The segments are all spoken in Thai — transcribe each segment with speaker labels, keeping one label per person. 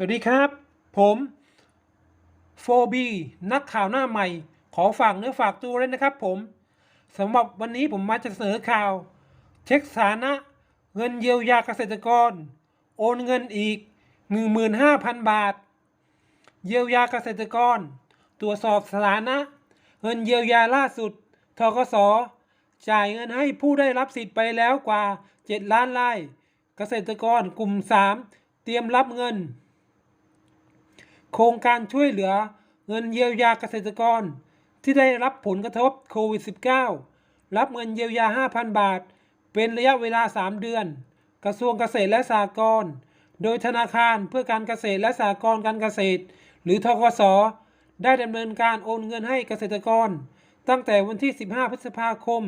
Speaker 1: สวัสดีครับ ผมโฟบีนักข่าวหน้าใหม่ ขอฝากเนื้อฝากตัวเลยนะครับผมสำหรับวันนี้ผมมาจะเสนอข่าว เช็คสานะ เงินเยียวยาเกษตรกร โอนเงินอีก 15,000 บาท เยียวยาเกษตรกร ตรวจสอบสถานะ เงินเยียวยาล่าสุดทกสจ่ายเงินให้ผู้ได้รับสิทธิ์ไปแล้วกว่า 7 ล้านราย เกษตรกรกลุ่ม 3 เตรียมรับเงิน โครงการช่วยเหลือเงินเยียวยาเกษตรกร ที่ได้รับผลกระทบโควิด -19 รับเงินเยียวยา 5,000 บาท เป็นระยะเวลา 3 เดือน กระทรวงเกษตรและสหกรณ์โดยธนาคารเพื่อการเกษตรและสหกรณ์การเกษตร หรือทกส ได้ดำเนินการโอนเงินให้เกษตรกร ตั้งแต่วันที่ 15 พฤษภาคม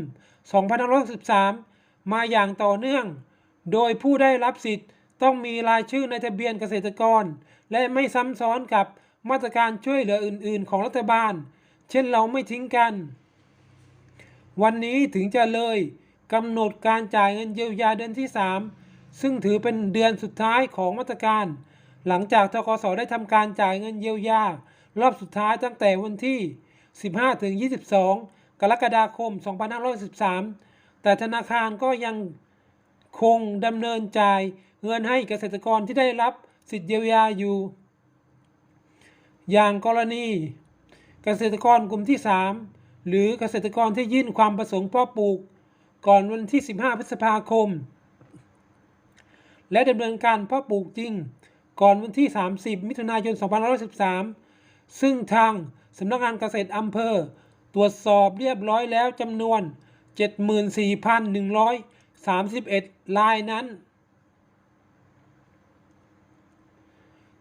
Speaker 1: 2563 มาอย่างต่อเนื่อง โดยผู้ได้รับสิทธิ์ต้องมีรายชื่อในทะเบียนเกษตรกร และไม่ซ้ำซ้อนกับมาตรการช่วยเหลืออื่น ๆ ของรัฐบาล เช่นเราไม่ทิ้งกัน วันนี้ถึงจะเลยกำหนดการจ่ายเงินเยียวยาเดือนที่ 3 ซึ่งถือเป็นเดือนสุดท้ายของมาตรการ หลังจากทกสได้ทำการจ่ายเงินเยียวยา รอบสุดท้ายตั้งแต่วันที่ 15ถึง22 กรกฎาคม 2513 แต่ธนาคารก็ยังคงดำเนินจ่ายเงินให้เกษตรกรที่ได้รับ สิทธิเยียวยาอยู่ อย่างกรณีเกษตรกรกลุ่มที่ 3 หรือเกษตรกรที่ยื่นความประสงค์เพาะปลูก ก่อนวันที่ 15 พฤษภาคม และดำเนินการเพาะปลูกจริง ก่อนวันที่ 30 มิถุนายน 2513 ซึ่งทางสำนักงานเกษตรอำเภอ ตรวจสอบเรียบร้อยแล้วจำนวน 74,131รายนั้น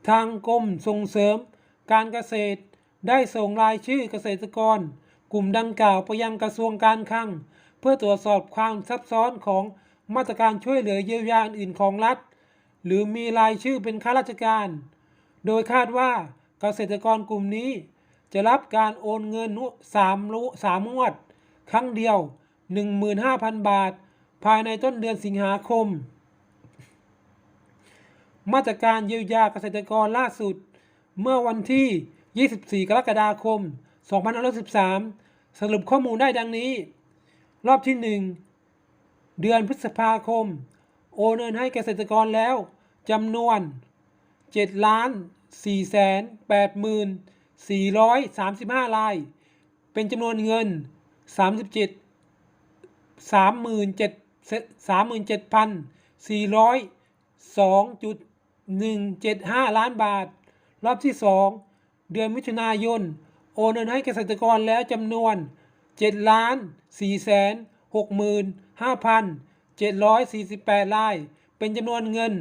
Speaker 1: ทางกรมส่งเสริม การเกษตร ได้ส่งรายชื่อเกษตรกร กลุ่มดังกล่าวไปยังกระทรวงการคลัง เพื่อตรวจสอบความซับซ้อนของมาตรการช่วยเหลือเยียวยาอื่นของรัฐ หรือมีรายชื่อเป็นข้าราชการ โดยคาดว่าเกษตรกรกลุ่มนี้ จะรับการโอนเงินสามรุสามงวด ครั้งเดียว 15,000 บาท ภายในต้นเดือนสิงหาคม มาตรการเยียวยาเกษตรกรล่าสุด เมื่อวันที่ 24 กรกฎาคม 2513 สรุปข้อมูลได้ดังนี้ รอบที่ 1 เดือนพฤษภาคม โอนเงินให้เกษตรกรแล้วจำนวน7ล้าน4แสน8หมื่น435ราย เป็นจำนวนเงิน 37 175 ล้านบาท รอบที่ 2 เดือนมิถุนายน โอนเงินให้เกษตรกรแล้วจำนวน7ล้าน4แสน65,748 ราย เป็นจำนวนเงิน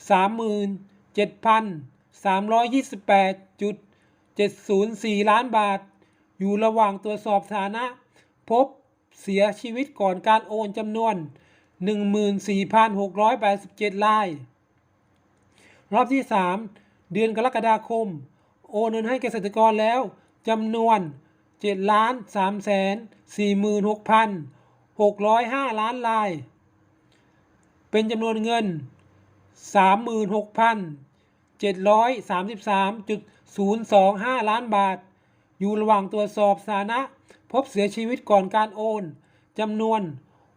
Speaker 1: 37,328.704 ล้านบาท อยู่ระหว่างตรวจสอบฐานะ พบเสียชีวิตก่อนการโอนจำนวน 14,687 ราย รอบที่ 3 เดือนกรกฎาคม โอนเงินให้เกษตรกรแล้วจำนวน7ล้าน3แสน46,605 ล้านราย เป็นจำนวนเงิน 36,733.025 ล้านบาท อยู่ระหว่างตรวจสอบสถานะ พบเสียชีวิตก่อนการโอนจำนวน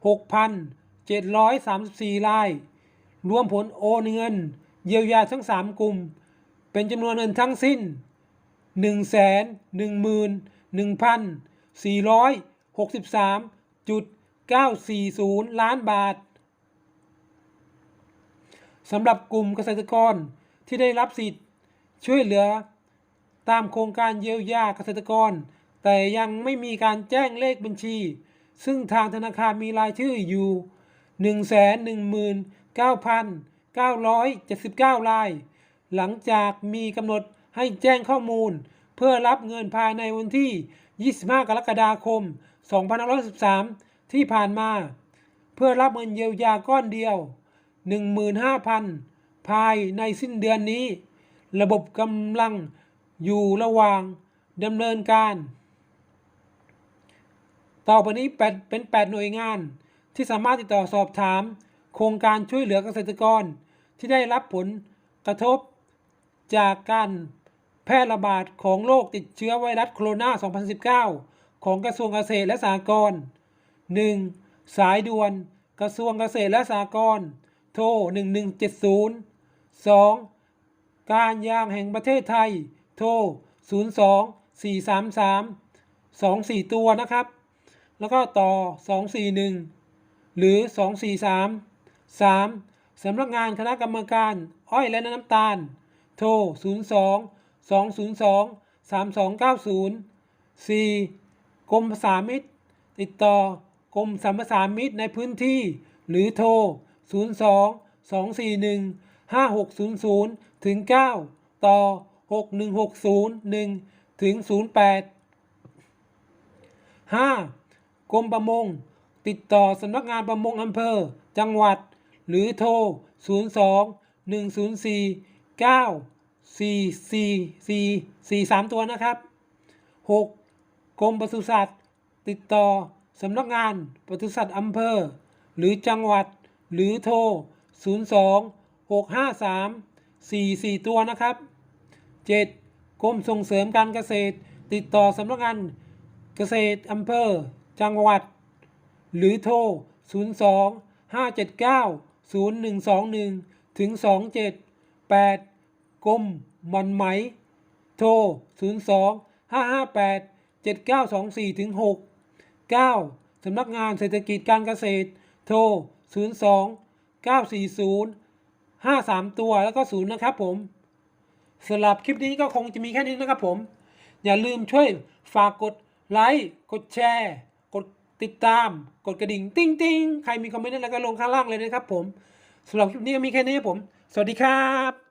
Speaker 1: 6,734ราย รวมผลโอนเงิน เยียวยาทั้ง 3 กลุ่ม เป็นจำนวนเงินทั้งสิ้น111,463.940 ล้านบาทสำหรับกลุ่มเกษตรกรที่ได้รับสิทธิ์ช่วยเหลือ ตามโครงการเยียวยาเกษตรกร แต่ยังไม่มีการแจ้งเลขบัญชี ซึ่งทางธนาคารมีรายชื่ออยู่ 979 ราย หลังจากมีกำหนดให้แจ้งข้อมูล เพื่อรับเงินภายในวันที่ 25 กรกฎาคม 2513ที่ผ่านมา เพื่อรับเงินเยียวยาก้อนเดียว 15,000 ภายในสิ้นเดือนนี้ ระบบกำลังอยู่ระหว่างดำเนินการ ต่อไปนี้เป็น 8 หน่วยงานที่สามารถติดต่อสอบถาม โครงการช่วยเหลือเกษตรกร ที่ได้รับผลกระทบจากการแพร่ระบาดของโรคติดเชื้อไวรัสโคโรนา 2019 ของกระทรวงเกษตรและสหกรณ์ 1. สายด่วนกระทรวงเกษตรและสหกรณ์โทร 1170 2. การยางแห่งประเทศไทย โทร 02 433 24 ตัวนะครับ แล้วก็ต่อ 241 หรือ 243 3. สำนักงานคณะกรรมการ อ้อยและน้ำตาล โทร 02 202 3290 4. กรมประสานมิตร ติดต่อกรมสัมปทานมิตรในพื้นที่ หรือโทร 02 241 5600 ถึง 9 ต่อ 61601 ถึง 08 5. กรมประมง ติดต่อสำนักงานประมงอำเภอ จังหวัด หรือโทร 02 104 9 4 4 4 4 3 ตัวนะครับ 6. กรมปศุสัตว์ ติดต่อสำนักงานปศุสัตว์อำเภอ หรือจังหวัด หรือโทร 02 653 44 ตัวนะครับ 7. กรมส่งเสริมการเกษตร ติดต่อสำนักงานเกษตรอำเภอ จังหวัด หรือโทร 02 579 0121 ถึง 27 8. กรมมันไหม โทร 02 558 7924 ถึง 6 9. สำนักงานเศรษฐกิจการเกษตร โทร 02 940 53 ตัวแล้วก็ 0 นะครับผมสำหรับคลิปนี้ก็คงจะมีแค่นี้นะครับผม อย่าลืมช่วยฝากกดไลค์ กดแชร์ ติดตามกดกระดิ่งติ้งติ้งใครมีคอมเมนต์อะไรก็ลงข้างล่างเลยนะครับผมสำหรับคลิปนี้ก็มีแค่นี้ครับผม สวัสดีครับ